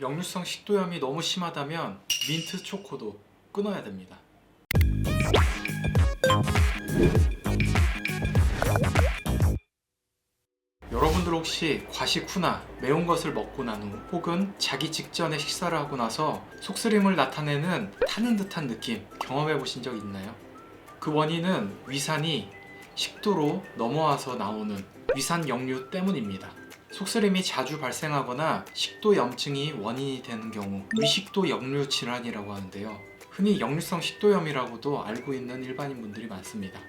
역류성 식도염이 너무 심하다면 민트 초코도 끊어야 됩니다. 여러분들 혹시 과식 후나 매운 것을 먹고 난 후 혹은 자기 직전에 식사를 하고 나서 속쓰림을 나타내는 타는 듯한 느낌 경험해 보신 적 있나요? 그 원인은 위산이 식도로 넘어와서 나오는 위산 역류 때문입니다. 속쓰림이 자주 발생하거나 식도 염증이 원인이 되는 경우 위식도 역류 질환이라고 하는데요. 흔히 역류성 식도염이라고도 알고 있는 일반인 분들이 많습니다.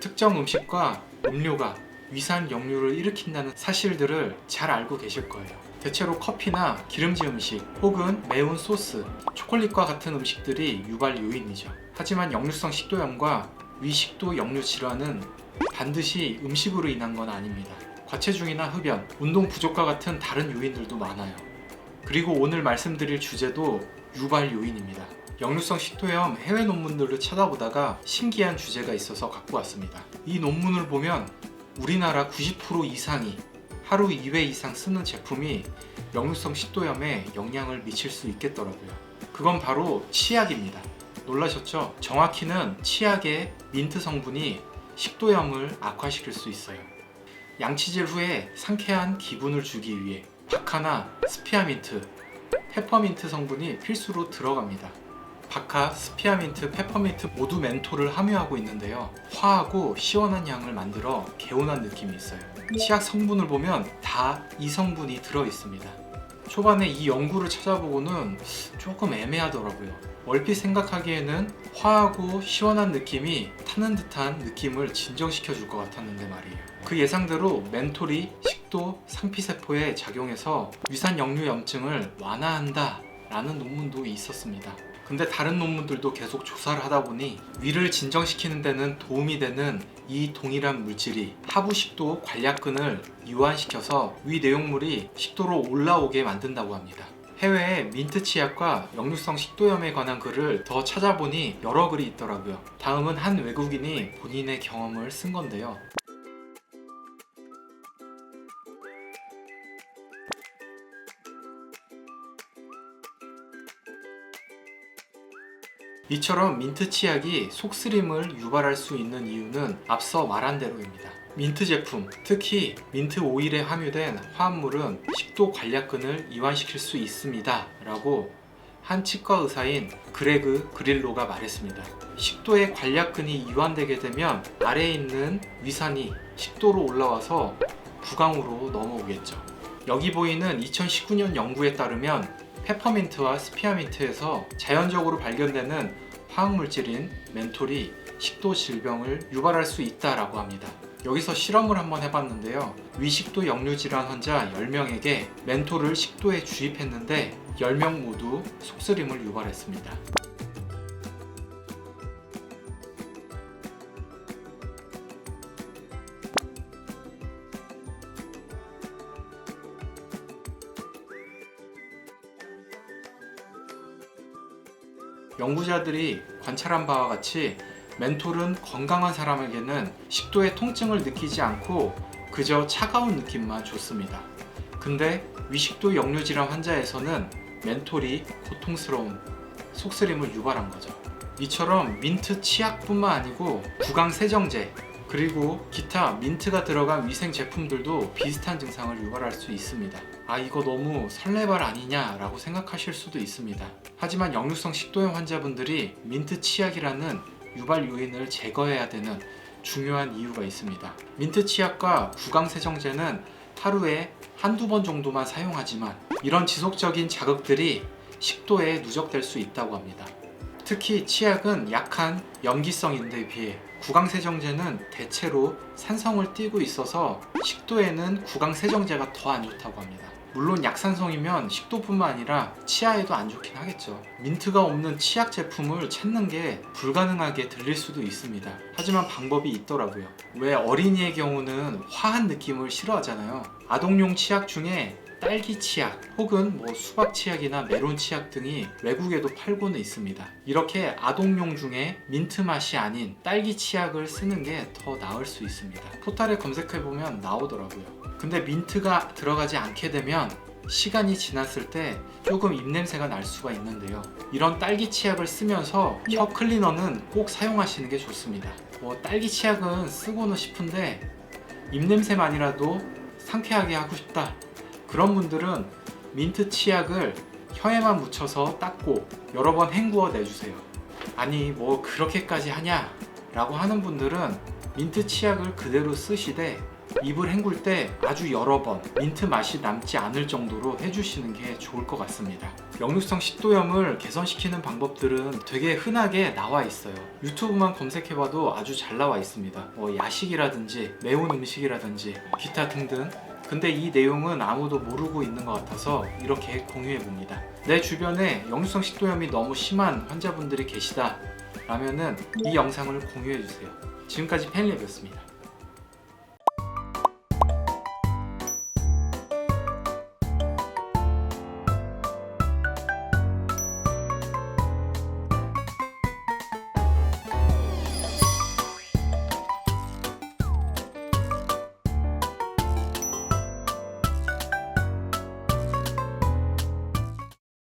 특정 음식과 음료가 위산 역류를 일으킨다는 사실들을 잘 알고 계실 거예요. 대체로 커피나 기름진 음식 혹은 매운 소스, 초콜릿과 같은 음식들이 유발 요인이죠. 하지만 역류성 식도염과 위식도 역류 질환은 반드시 음식으로 인한 건 아닙니다. 과체중이나 흡연, 운동 부족과 같은 다른 요인들도 많아요. 그리고 오늘 말씀드릴 주제도 유발 요인입니다. 역류성 식도염 해외 논문들을 찾아보다가 신기한 주제가 있어서 갖고 왔습니다. 이 논문을 보면 우리나라 90% 이상이 하루 2회 이상 쓰는 제품이 역류성 식도염에 영향을 미칠 수 있겠더라고요. 그건 바로 치약입니다. 놀라셨죠? 정확히는 치약의 민트 성분이 식도염을 악화시킬 수 있어요. 양치질 후에 상쾌한 기분을 주기 위해 바카나 스피아민트, 페퍼민트 성분이 필수로 들어갑니다. 바카, 스피아민트, 페퍼민트 모두 멘톨을 함유하고 있는데요. 화하고 시원한 향을 만들어 개운한 느낌이 있어요. 치약 성분을 보면 다 이 성분이 들어 있습니다. 초반에 이 연구를 찾아보고는 조금 애매하더라고요. 얼핏 생각하기에는 화하고 시원한 느낌이 타는 듯한 느낌을 진정시켜 줄 것 같았는데 말이에요. 그 예상대로 멘톨이 식도 상피세포에 작용해서 위산 역류 염증을 완화한다 라는 논문도 있었습니다. 근데 다른 논문들도 계속 조사를 하다 보니 위를 진정시키는 데는 도움이 되는 이 동일한 물질이 하부 식도 관략근을 이완시켜서 위 내용물이 식도로 올라오게 만든다고 합니다. 해외에 민트 치약과 역류성 식도염에 관한 글을 더 찾아보니 여러 글이 있더라고요. 다음은 한 외국인이 본인의 경험을 쓴 건데요. 이처럼 민트 치약이 속쓰림을 유발할 수 있는 이유는 앞서 말한 대로입니다. 민트 제품, 특히 민트 오일에 함유된 화합물은 식도 관략근을 이완시킬 수 있습니다. 라고 한 치과 의사인 그레그 그릴로가 말했습니다. 식도의 관략근이 이완되게 되면 아래에 있는 위산이 식도로 올라와서 구강으로 넘어오겠죠. 여기 보이는 2019년 연구에 따르면 페퍼민트와 스피아민트에서 자연적으로 발견되는 화학물질인 멘톨이 식도 질병을 유발할 수 있다라고 합니다. 여기서 실험을 한번 해봤는데요. 위식도 역류 질환 환자 10명에게 멘톨을 식도에 주입했는데 10명 모두 속쓰림을 유발했습니다. 연구자들이 관찰한 바와 같이 멘톨은 건강한 사람에게는 식도의 통증을 느끼지 않고 그저 차가운 느낌만 줬습니다. 근데 위식도 역류 질환 환자에서는 멘톨이 고통스러운 속쓰림을 유발한 거죠. 이처럼 민트 치약뿐만 아니고 구강 세정제 그리고 기타 민트가 들어간 위생 제품들도 비슷한 증상을 유발할 수 있습니다. 아 이거 너무 설레발 아니냐라고 생각하실 수도 있습니다. 하지만 역류성 식도염 환자분들이 민트 치약이라는 유발 요인을 제거해야 되는 중요한 이유가 있습니다. 민트 치약과 구강 세정제는 하루에 한두 번 정도만 사용하지만 이런 지속적인 자극들이 식도에 누적될 수 있다고 합니다. 특히 치약은 약한 염기성인데 비해 구강세정제는 대체로 산성을 띠고 있어서 식도에는 구강세정제가 더 안 좋다고 합니다. 물론 약산성이면 식도뿐만 아니라 치아에도 안 좋긴 하겠죠. 민트가 없는 치약 제품을 찾는 게 불가능하게 들릴 수도 있습니다. 하지만 방법이 있더라고요. 왜 어린이의 경우는 화한 느낌을 싫어하잖아요. 아동용 치약 중에 딸기 치약 혹은 뭐 수박 치약이나 메론 치약 등이 외국에도 팔고는 있습니다. 이렇게 아동용 중에 민트 맛이 아닌 딸기 치약을 쓰는 게 더 나을 수 있습니다. 포탈에 검색해 보면 나오더라고요. 근데 민트가 들어가지 않게 되면 시간이 지났을 때 조금 입냄새가 날 수가 있는데요. 이런 딸기 치약을 쓰면서 혀 클리너는 꼭 사용하시는 게 좋습니다. 뭐 딸기 치약은 쓰고는 싶은데 입냄새만이라도 상쾌하게 하고 싶다. 그런 분들은 민트 치약을 혀에만 묻혀서 닦고 여러 번 헹구어 내주세요. 아니 뭐 그렇게까지 하냐? 라고 하는 분들은 민트 치약을 그대로 쓰시되 입을 헹굴 때 아주 여러 번 민트 맛이 남지 않을 정도로 해주시는 게 좋을 것 같습니다. 역류성 식도염을 개선시키는 방법들은 되게 흔하게 나와 있어요. 유튜브만 검색해봐도 아주 잘 나와 있습니다. 뭐 야식이라든지 매운 음식이라든지 기타 등등. 근데 이 내용은 아무도 모르고 있는 것 같아서 이렇게 공유해 봅니다. 내 주변에 역류성 식도염이 너무 심한 환자분들이 계시다 라면은 이 영상을 공유해 주세요. 지금까지 팬리뷰였습니다.